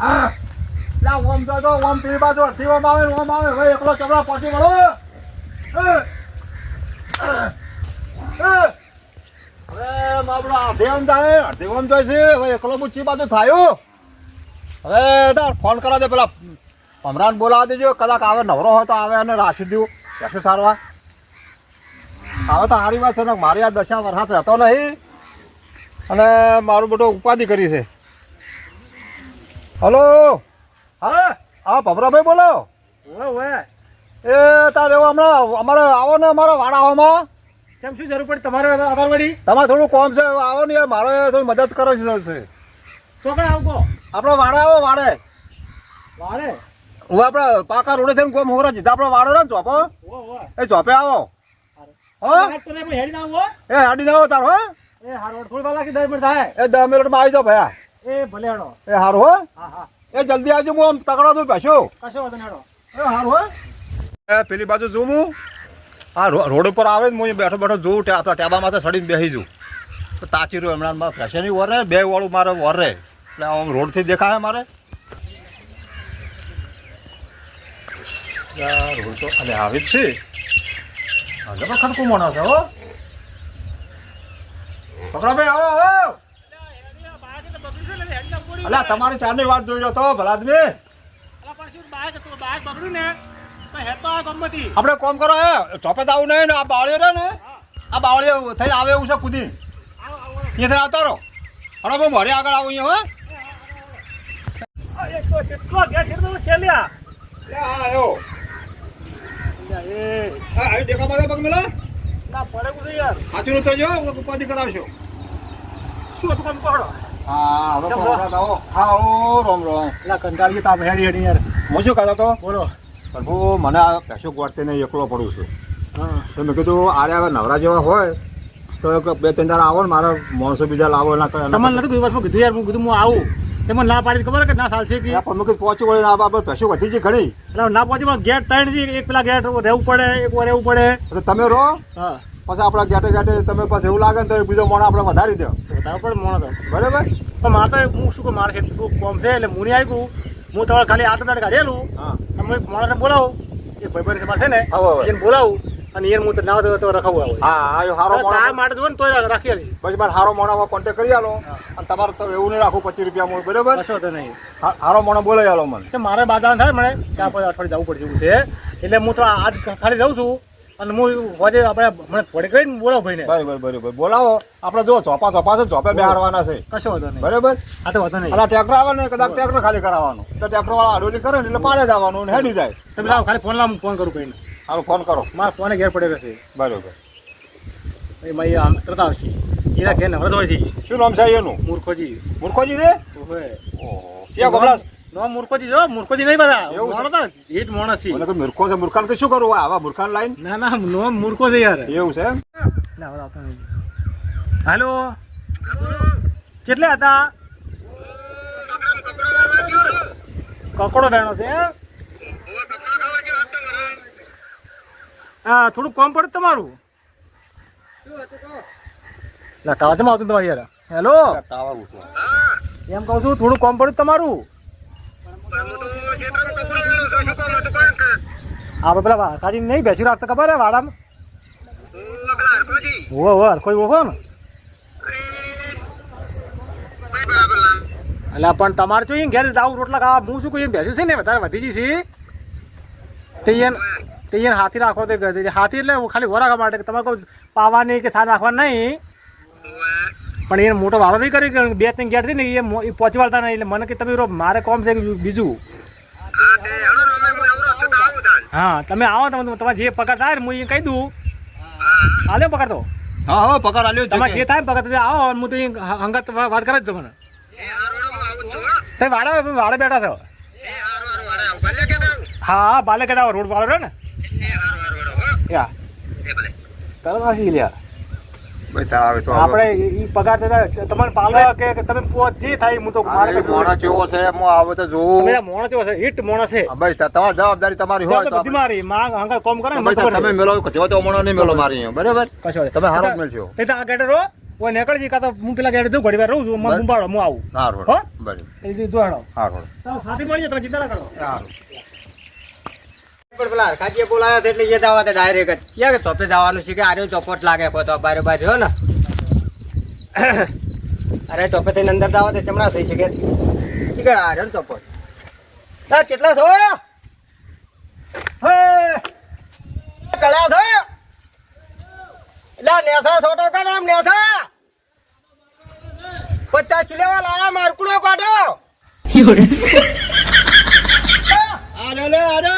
હા. લા, ઓમ તો તો ઓમ પીલી બાજુ અડધી આવે ઓમ આવે. ભાઈ એકલો ચમડા પહોંચી ગયો. હવે બાબડો અડધી ઓમ જાય, અડધી ઓમ જાય છે. એકલો હું ચી બાજુ થાયું તાર ફોન કરા દે પેલા. ભમરાન બોલાવા દેજો. કદાચ આવે, નવરો હોય તો આવે અને રાખી દઉં કશું સારવા હવે તો સારી વાત છે ને, મારી આ દશા વરસાદ રહેતો નહીં. અને મારું બધું ઉપાધિ કરી છે. હલો? હા. હા ભબરાભાઈ બોલો. એ તારે એવું હમણાં અમારે આવો ને અમારા વાડાઓમાં કેમ શું જરૂર પડે તમારે આધાર વળી? તમારે થોડું કોમ છે આવો ને યાર મારે થોડી મદદ કરો છે ચોકડા આવો આપણો વાડે આવો વાડે. વાડે? હું આપણે પાકા રોડે થઈને કોમ હોરા જીધા આપણો વાડો ને ચોપો. એ ચોપે આવો. હા? હેડી ના આવો એ હાડી ના આવો તાર હે? એ હારો થોડી વાર લાગી દસ મિનિટ થાય. એ દસ મિનિટમાં આવી જાઓ ભયા. એ ભલે હેડો. એ હારું હો. હા હા. એ જલ્દી આવજો હું આમ તકડો દઉં બેસો કશો વાંધો હેડો. એ હારું હો. એ પેલી બાજુ જોઉં હું. આ રોડ ઉપર આવે ને હું બેઠો બેઠો જોઉં ત્યાં ટેબા માથે સડીને બેસી જઉં. તો તાચી રહ્યું હમણાં મારે વર રહે બે વાળું મારે વરે એટલે આમ રોડથી દેખાય મારે. રોડ તો અને આવી જ છે. પણ ખડકું મોણો છે હો. પકડાભાઈ આવો આવો. અલા તમારી ચારની વાત જોઈ રહ્યો તો ભલાદમી. આપણે કોમ કરો હે ચોપે તો આવું નહીં ને આ બાવળીઓ રે ને આ બાવળીઓ થઈને આવે એવું છે કુદી. અહીંયાથી આવતો રહો. હલો બહુ મોડે આગળ આવું અહીંયા હો. સાચું કરાવશો. શું હતું કામ પકડો હા હવે કેમ હા રોમ રોમ. એટલે કંટાળી તાપ હેડી હેડી યાર. હું શું કહેતો તો બોલો. પ્રભુ મને આ કશું ગોઠતે નહીં એકલો પડું છું. તો મેં કીધું આરે હવે નવરા જેવા હોય તો બે ત્રણ દાડા આવો ને મારા માણસો બીજા લાવો ના કરે તમને નથી દિવસમાં કીધું યાર? હું કીધું હું આવું. તે ના પાડી ખબર કે ના ચાલશે કે? પણ મેં પહોંચી વળે આ બાબત પૈસો વધી છે ઘણી. એટલે ના પહોંચી પણ ગેટ ત્રણ છે એક પેલા ગેટ રહેવું પડે એક વાર રહેવું પડે. તો તમે રહો. હા. પછી આપણા જાતે જાતે તમે પછી એવું લાગે ને તો બીજો મોણ આપણે વધારી દો. વધારે પડે મોણો તો. બરાબર? પણ મારે તો હું શું કહું મારે છે શું કોમ છે? એટલે હું નહીં આવી હું તમારે ખાલી આઠ દાડે કાઢેલું. હા. તમે એક માણસને બોલાવો. એ ભાઈ તમારે છે ને. એને બોલાવું. અને એને હું તો ના તો રખાવું આવું. હા આ હારો તાર આ માટે જો ને તોય રાખી આલી. પછી મારે હારો મોણામાં કોન્ટેક કરી આલો. અને તમારે તો એવું નહીં રાખું પચીસ રૂપિયા મૂળ બરાબર? કશો તો નહીં. સારો હારો મોણો બોલાવી આલો મને. મારે બાદા થાય મને ચાર પાંચ અઠવાડિયે જવું પડશે એવું છે. એટલે હું તો આજ ખાલી રહું છું. અને હું વાજે આપણે મને થોડી કરીને બોલાવો ભાઈને. બરાબર બરાબર. બોલાવો. આપણે જો ચોપા ચોપા છે ચોપે બેહારવાના છે. કશો વાંધો નહીં. બરાબર? આ તો વાંધો નહીં. અલા ટ્રેક્ટર આવે ને કદાચ ટ્રેક્ટર ખાલી કરાવવાનો. તો ટ્રેક્ટર વાળા અડોલી કરે ને એટલે પાડે જવાનું ને હેડી જાય. તમે લાવો ખાલી ફોન લાવ હું ફોન કરું ભાઈને. હાલો ફોન કરો. મારા ફોને ઘેર પડે છે. બરાબર. એ આમ કરતા આવશે. એના ઘેર નવરત હોય છે શું નામ છે એનું? મૂર્ખોજી. મૂર્ખોજી છે? ઓહે. ક્યાં ગોબરાસ નો મૂર્ખોજી જો મૂર્ખોજી નહીં બધા? મોણો તો જીત માણસ છે. મને મૂર્ખો છે. મૂર્ખાને કે શું આવા મૂર્ખાને લાઈન? ના ના નો મૂર્ખો છે યાર. એવું છે હાલો? કેટલે હતા? કકડો ડાણો છે? હા? થોડું કોમ પડે તમારું. તાવા ટાવરમાં આવતું તમારે યાર? હેલો? એમ કહું છું થોડું કોમ પડ્યું તમારું. આપણે પેલા કાજી નહીં બેસી રાખતા ખબર હે વાડામાં? ઓહો કોઈ ઓહો ને એટલે પણ તમારે જોઈએ ઘેર જાવું રોટલા ખાવા, હું શું કોઈ બેસ્યું છે ને વધારે વધી છે? તે એને તે એને હાથી રાખો તે હાથી એટલે ખાલી ઘોડા માટે તમારે કોઈ પાવાની કે સાર રાખવા નહીં. પણ એને મોટો વાળો નહીં કર્યો કે બે ત્રણ ગેટ છે ને એ પહોંચી વાળતા નહીં. એટલે મને કે તમે રો મારે કોમ છે બીજું હા તમે આવો તમે તમારે જે પગાર થાય ને હું એ કહી દઉં. આલ્યો પગાર તો? હા હા પગાર આલ્યો તમારે જે થાય પકડ પગાર તમે આવો હું તો અંગત હંગત વાત કરે જ તમને. તમે વાડા વાડે બેઠા છો? હા હા બાલે કદાવ રોડ વાળો રહ્યો ને. યા. તરત હસી લ્યા. તારે તો આપણે ઈ પગાર દેતા તમારે પાલો કે તમે જે થાય હું તો મારે મોણા છે હું આવે તો જોઉં. તમે મોણો ચેવો છે હિટ મોણો છે. ભાઈ તા- તમારી જવાબદારી તમારી હોય તો બધી મારી. માંગ હંગા કોમ કરે ને તા તમે. મેલો જેવો તો મોણો નહીં મેલો મારી બરાબર? કશો તમે હારો નહીં. મેળશો તો આ ગેટર રો ઓય નીકળજી કાં તો હું પેલા ગાડી જઉં ઘડી વાર રહું છું મને હું આવું. હારો હો? બરાબર એ જો હારો ચાલો સાથે મળીએ તમે ચિંતા ના કરો. સારું પણ પેલા હરખાજીએ બોલાવ્યા હતા એટલે એ જવા હતા ડાયરેક્ટ ક્યાં કે ચોપે જવાનું છે કે આર્યો ચોપટ લાગે કો તો બારે બાર રહ્યો ને. અરે ચોપે થઈને અંદર જવા તો ચમડા થઈ શકે. કે આર્યો ચોપટ ના કેટલા છો કળા છો એટલે નેસા છોટો કા નામ? નેસા? પચાસ લેવા લાયા મારકુડો કાઢો. આરે લે આરે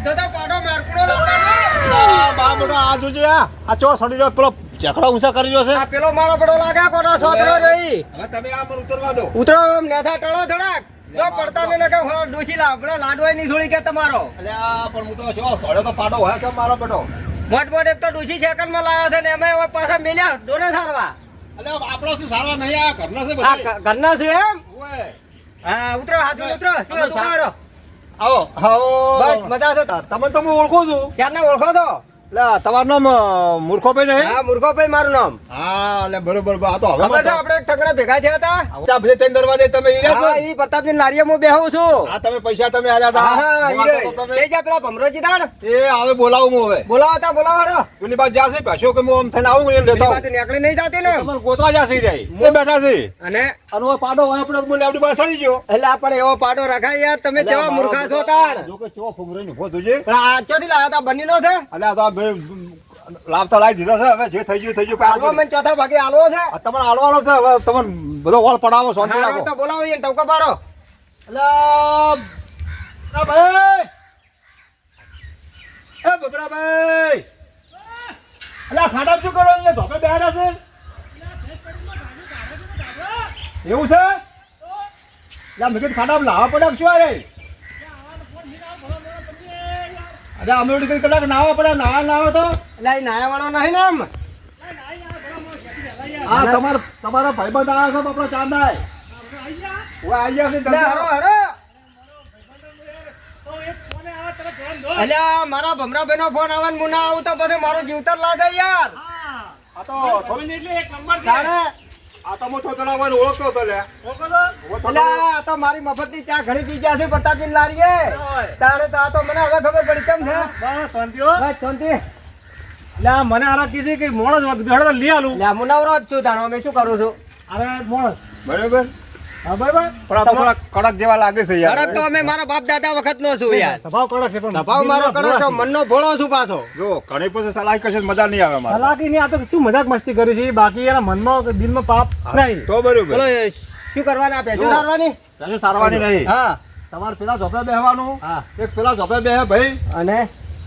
કીધો તો પાડો મારકુડો લાવવાનો. બા મોટો આ જોજે આ. આ ચો સડી રહ્યો પેલો ચકડા ઊંચા કરી રહ્યો છે. આ પેલો મારો પડો લાગે કોનો છોકરો રહી હવે તમે આ પર ઉતરવા દો. ઉતરો આમ નેથા ટળો થોડાક. જો પડતા ને કે હો ડોસી લાવડે લાડવાયની થોડી કે તમારો? એટલે આ પણ હું તો જો થોડો તો પાડો. હોય કે મારો બેટો? મોટ મોટ એક તો ડોસી સેકન્ડમાં લાવ્યા છે ને એમાં હવે પાછા મેલ્યા. દોને સારવા. આપણો શું સારા નહીં આ ઘરના છે બધા? ઘરના છે એમ? હા ઉતરો હાથ ઉતરો. શું કાઢો આવો આવો. બસ મજા છે તમે તો હું ઓળખું છું. ક્યારને ઓળખો છો? એટલે તમારું નામ મૂર્ખોભાઈ નહીં હા મુર્ગોભાઈ મારું નામ હા એટલે બરોબર આ તો હવે આપણે એક ભેગા થયા હતા ચા ત્રણ દરવાજે તમે ઈ છો? ઈ પ્રતાપજી લારીએ હું બેહું છું હા તમે પૈસા તમે આલ્યા હતા હા બોલાવો રહ્યો. તો તમે. લઈ જા પેલા ભમરોજી દાણ એ હવે બોલાવું હું હવે બોલાવો તા બોલાવો હાડો. જાશે કે હું આમ થઈને આવું ને લેતા આવું. નીકળી નહીં જાતી ને તમારે ગોતવા જાશે રહ્યા. બેઠા છે અને અને પાડો હોય આપણે બોલે આપણી પાસે સડી ગયો એટલે આપણે એવો પાડો રખાય યાર તમે કેવા મૂર્ખા છો તાણ જો કે ચો ફુગરીને ઊભો થજો. પણ આ ચોથી લાયા તા બની નો છે એટલે આ લાવતા લાવી દીધો છે હવે જે થઈ ગયું થઈ ગયું પાડો મને ચોથા ભાગે આલવો છે. આ તમારે આલવાનો છે હવે તમને બધો હોલ પડાવો શાંતિ રાખો. તો બોલાવો એ ટોકો પાડો. એટલે આ ભાઈ. એ બબરા ભાઈ આ ખાડા શું કરો અહીંયા? ધોપે બેહાડ્યા છે? એવું છે? એટલે મેં ખાડા લાવવા પડે શું અરે અરે અમે ઉડી કલાક નાવા પડે નાવા નાવા તો? એટલે એ નાયા વાળો નહીં ને આમ? આ તમાર તમારા ભાઈબંધ આવ્યા છે આપણો ચાંદાય ઓય આઈ ગયા છે એટલે હારો ધંધા. હારો એટલે આ મારા ભમરાભાઈ નો ફોન આવે ને હું ના આવું તો પછી મારો જીવતર લાગે યાર. આ તો એટલે એક નંબર છે. તાણે આ તો હું થોતડા હોય ને ઓળખતો હતો લે એટલે આ તો મારી મફતની ચા ઘણી પી ગયા છે પ્રતાપજી લારીએ. તો આ તો મને હવે ખબર પડી કેમ છે? બસ શાંતિ હો. બસ શાંતિ. મને આરા કીધી કે મોણસ હેડો તો લઈ આલું. એટલે મુનાવરો જ છું જાણો અમે શું કરું છું? અરે મોણસ. બરાબર? હા બરાબર. પણ આ તો થોડા કડક જેવા લાગે છે યાર. કડક તો અમે મારા બાપ દાદા વખત નો છું યાર. સ્વભાવ કડક છે પણ સ્વભાવ મારો કડક તો મનનો ભોળો છું પાછો. જો ઘણી પાસે સલાહ કરશે મજા નહીં આવે મારે કલાકી ની આ તો શું મજાક મસ્તી કરી છે? બાકી એના મનમાં દિલમાં પાપ નહીં. તો બરોબર. શું કરવાના પેજો સારવાની નહીં. હા. તમારે પેલા ઝોપે બેહવાનું હા. એક પેલા ઝોપે બેહે ભાઈ. અને?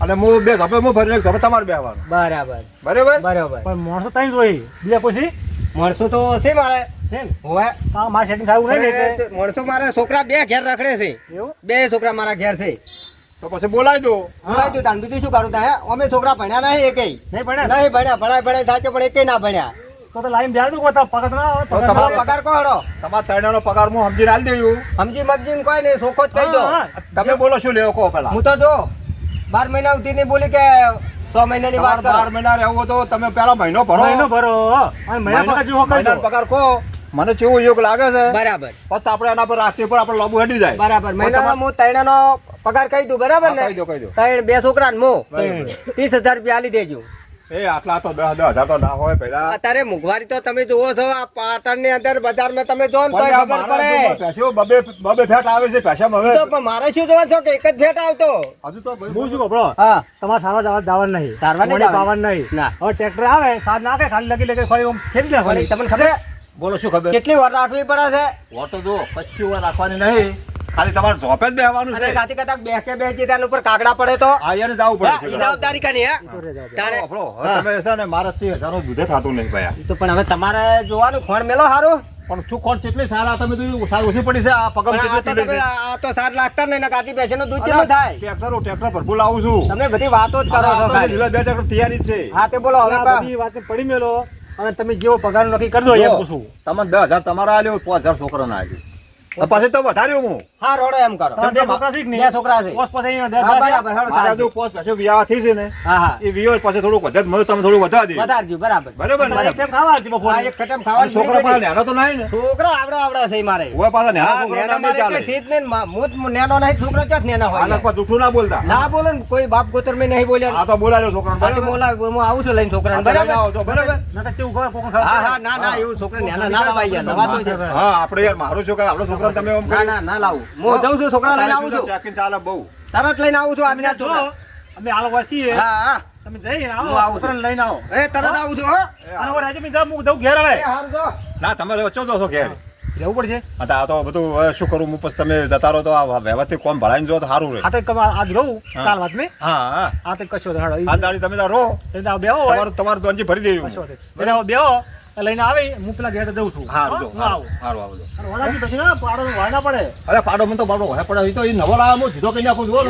અને હું બે ઝોપે હું ભરીને તમારે બેહવાનું. બરાબર. બરાબર? બરાબર. પણ માણસો ત્યાં જોઈ બીજા પછી મળશું તો છે મારે મારે સેટિંગ થયું નહીં ને મારા છોકરા બે ઘેર રખડે છે. બે છોકરા મારા ઘેર છે. તો પછી બોલાવી દો. તાન બીજું શું કરું તા અમે છોકરા ભણ્યા નહીં એકેય નહીં ભણ્યા? નહીં ભણ્યા ભણાય ભણાય સાચે પણ એકેય ના ભણ્યા. તો તો લાઈન બેહાડ દઉં કોઈ પકડ ના તો તમારો ના. પગાર કોહડો તમારા ત્રણેયનો પગાર હું સમજી આલી દઉં સમજી મગજી કોઈ નહીં સોખો જ કહી દો. તમે બોલો શું લેવો કહો પેલા હું તો જો બાર મહિના સુધી ની બોલી કે છ મહિનાની વાત તમારે બાર મહિના રહેવું તો તમે પેલા મહિનો ભરો. મહિનો ભરો અને મહિના પગાર જેવો કરી દો પગાર કહો મને કેવું યોગ લાગે છે બરાબર. પછી આપણે એના પર રાસ્તે પર આપણે લાંબુ હેડી જાય. બરાબર. મહિનાનો હું ત્રણેયનો પગાર કહી દઉં બરાબર ને? કહી દો કહી દો. ત્રણ બે છોકરા ને મો ત્રીસ હજાર રૂપિયા આલી દેજો. એ આટલા તો દસ દસ હજાર તો ના હોય પેલા અત્યારે મોંઘવારી તો તમે જુઓ છો આ પાટણની અંદર બજારમાં તમે જો ને તો ખબર પડે. જો બબે બબે ફેટ આવે છે પેશામાં હવે તો મારે શું જોવા છો કે એક જ આવતો? હજુ તો હું શું કહું હા. તમારે સારવાર જવા જવાનું નહીં. સારવાર નહીં નહીં. ના. હવે ટ્રેક્ટર આવે સાર નાખે ખાલી લગી લગી ફરી આમ ખેંચી લે તમને ખબર? બોલો શું ખબર? કેટલી વાર રાખવી પડે છે? વાર તો જો કશું વાર રાખવાની નહીં. ખાલી તમારે ઝોપે જ બેહવાનું છે. કાતી કતાક બે કે બે જે ઉપર કાગડા પડે તો? આ એને જવું પડે જવાબદારી કાની હે? તાણે. આપણો તમે છે ને મારા થી હજારો દૂધે થતું નહીં ભાઈ. તો પણ હવે તમારે જોવાનું ખોણ મેલો હારું? પણ શું કોણ કેટલી સારા? તમે તો સારી ઓછી પડી છે આ પગમ કેટલી છે? આ તો સાર લાગતા ને કાતી બેસીને દૂધ કેટલું થાય? ટ્રેક્ટર ટ્રેક્ટર ભરપૂર લાવું છું. તમે બધી વાતો જ કરો છો ભાઈ બે ટ્રેક્ટર તૈયારી છે. હા તે બોલો હવે બધી વાત પડી મેલો અને તમે જેવો પગાર નક્કી કરી દો એમ પૂછું. તમે દસ હજાર તમારા આલ્યો પાંચ હજાર છોકરા ના આલ્યો. પછી તો વધાર્યું હું. હા રોડો એમ કરો. બે છોકરા છે? બે છોકરા છે. પોસ પોસ હા, બરાબર હળ મારા જો પોસ્ટ પછી વિવાહ થઈ છે ને હા હા. એ વિયો પછી થોડું વધે મને તમે થોડું વધારી દે. વધારજો બરાબર. બરાબર ને? એક ખાવા છે બપોરે. એક કટમ ખાવા છોકરા પાસે નેનો તો નહીં ને. છોકરા આવડા આવડા છે મારે. ઓય પાસે ને હા, છોકરા ના મારે ચાલે સીધ ને જ નહીં. મા- હું જ નેનો નહીં, છોકરા ક્યાં નેના હોય? આના પર જૂઠું ના બોલતા. ના બોલે ને કોઈ બાપ ગોતર મેં નહીં બોલ્યા. આ તો બોલાજો છોકરા બાકી બરાબર? બોલા હું આવું છું લઈને છોકરાને તો બરાબર? આવો છો, બરાબર? નકર કેવું ખબર, કોકને હા હા ના ના એવું છોકરા નેના ના લવાઈ ગયા લવાતો છે. હા આપણે યાર મારો છોકરા આપણો છોકરા તમે ઓમ ના ના ના લાવું. હું જઉં છું છોકરા લઈને આવું છું. ચેકિંગ ચાલે બહુ. તરત લઈને આવું છું આમને જો, અમે આલો વાસી. હા હા. તમે જઈને આવો, હું છોકરાને લઈને આવો. એ તરત આવું છું હો. અને રાજુ જા જાઓ, હું જાઉં ઘેર હવે. એ હારું ના તમે વચ્ચે જો છો ઘેર. જવું પડશે. આ તો આ તો બધું શું કરું હું પછી તમે જતા રહો તો આ વ્યવસ્થિત કોમ ભરાઈને જો તો સારું રહે. આ તો કમા- આજ રહું. કાલ વાત નહીં. હા હા. આ તો કશો નહીં, આ દાડી તમે બેહો તમારું તમારું દોનજી ભરી દેવું બેહો, લઈને આવે હું પેલા ગેટ દઉં છું. હો? જો હું આવું હારું આવું. જો અને વડાજી પછી ના પાડો પડે. અરે પાડો મને તો પાડો હે પડે. એ તો એ નવો લાવ્યો હું જીધો કઈ નાખું એટલે